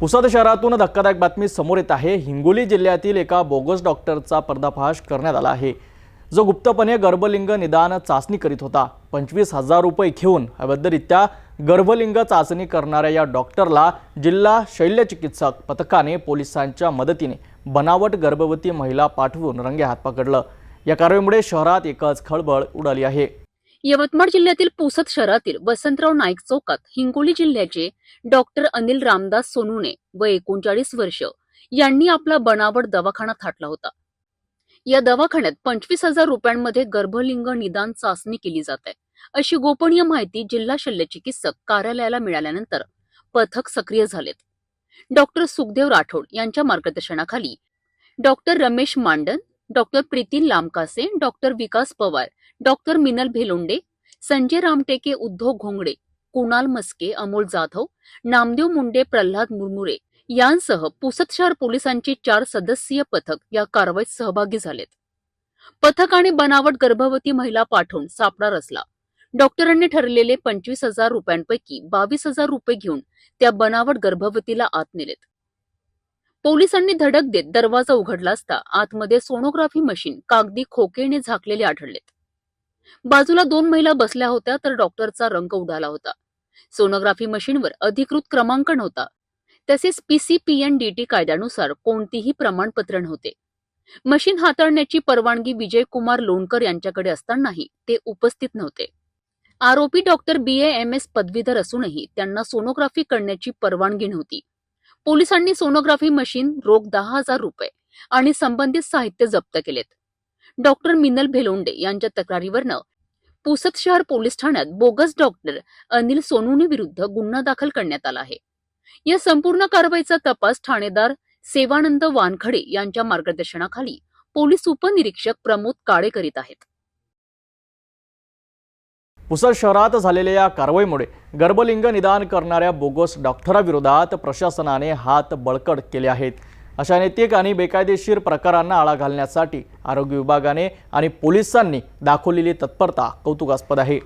पुसद शहरातून धक्कादायक बातमी समोर येत आहे. हिंगोली जिल्ह्यातील एका बोगस डॉक्टरचा पर्दाफाश करण्यात आला आहे. जो गुप्तपणे गर्भलिंग निदान चाचणी करीत होता. पंचवीस हजार रुपये घेऊन अवैधरित्या गर्भलिंग चाचणी करणाऱ्या या डॉक्टरला जिल्हा शल्यचिकित्सक पथकाने पोलिसांच्या मदतीने बनावट गर्भवती महिला पाठवून रंगेहात पकडलं. या कारवाईमुळे शहरात एकच खळबळ उडाली आहे. यवतमाळ जिल्ह्यातील पुसद शहरातील वसंतराव नाईक चौकात हिंगोली जिल्ह्याचे डॉक्टर अनिल रामदास सोनुने व एकोणचाळीस वर्ष यांनी आपला बनावट दवाखाना थाटला होता. या दवाखान्यात पंचवीस हजार रुपयांमध्ये गर्भलिंग निदान चाचणी केली जात आहे. अशी गोपनीय माहिती जिल्हा शल्य चिकित्सक कार्यालयाला मिळाल्यानंतर पथक सक्रिय झालेत. डॉक्टर सुखदेव राठोड यांच्या मार्गदर्शनाखाली doctor Ramesh Mandan doctor Preeti Lamkase doctor Vikas Pawar doctor Minal Bhelonde Sanjay Ramteke Uddhav Ghongade Kunal Maske Amol Jadhav Namdev Munde Pralhad Murmure यांसह पुसद शहर पोलिसांचे चार सदस्यीय पथक या कारवाईत सहभागी झालेत. पथकाने बनावट गर्भवती महिला पाठवून सापळा रचला. डॉक्टरांनी ठरलेले पंचवीस हजार रुपयांपैकी बावीस हजार रुपये घेऊन त्या बनावट गर्भवतीला आत नेलेत. पोलिसांनी धडक देत दरवाजा उघडला असता आतमध्ये सोनोग्राफी मशीन कागदी खोकेने झाकलेले आढळलेत. बाजूला दोन महिला बसल्या होत्या तर डॉक्टरचा रंग उडाला होता. सोनोग्राफी मशीनवर अधिकृत क्रमांक नव्हता. तसेच पीसीपीएनडीटी कायद्यानुसार कोणतीही प्रमाणपत्र नव्हते. मशीन हाताळण्याची परवानगी विजय कुमार लोणकर यांच्याकडे असतानाही ते उपस्थित नव्हते. आरोपी डॉक्टर बी एम एस पदवीधर असूनही त्यांना सोनोग्राफी करण्याची परवानगी नव्हती. पोलिसांनी सोनोग्राफी मशीन रोख दहा हजार रुपये आणि संबंधित साहित्य जप्त केलेत. डॉक्टर मिनल भेलोंडे यांच्या तक्रारीवरनं पुसद शहर पोलीस ठाण्यात बोगस डॉक्टर अनिल सोनूनी विरुद्ध गुन्हा दाखल करण्यात आला आहे. या संपूर्ण कारवाईचा तपास ठाणेदार सेवानंद वानखडे यांच्या मार्गदर्शनाखाली पोलीस उपनिरीक्षक प्रमोद काळे करीत आहेत. पुसद शहरात झालेल्या या कारवाईमुळे गर्भलिंग निदान करणाऱ्या बोगस डॉक्टराविरोधात प्रशासनाने हात बळकट केले आहेत. अशा नैतिक आणि बेकायदेशीर प्रकारांना आळा घालण्यासाठी आरोग्य विभागाने आणि पोलिसांनी दाखवलेली तत्परता कौतुकास्पद आहे.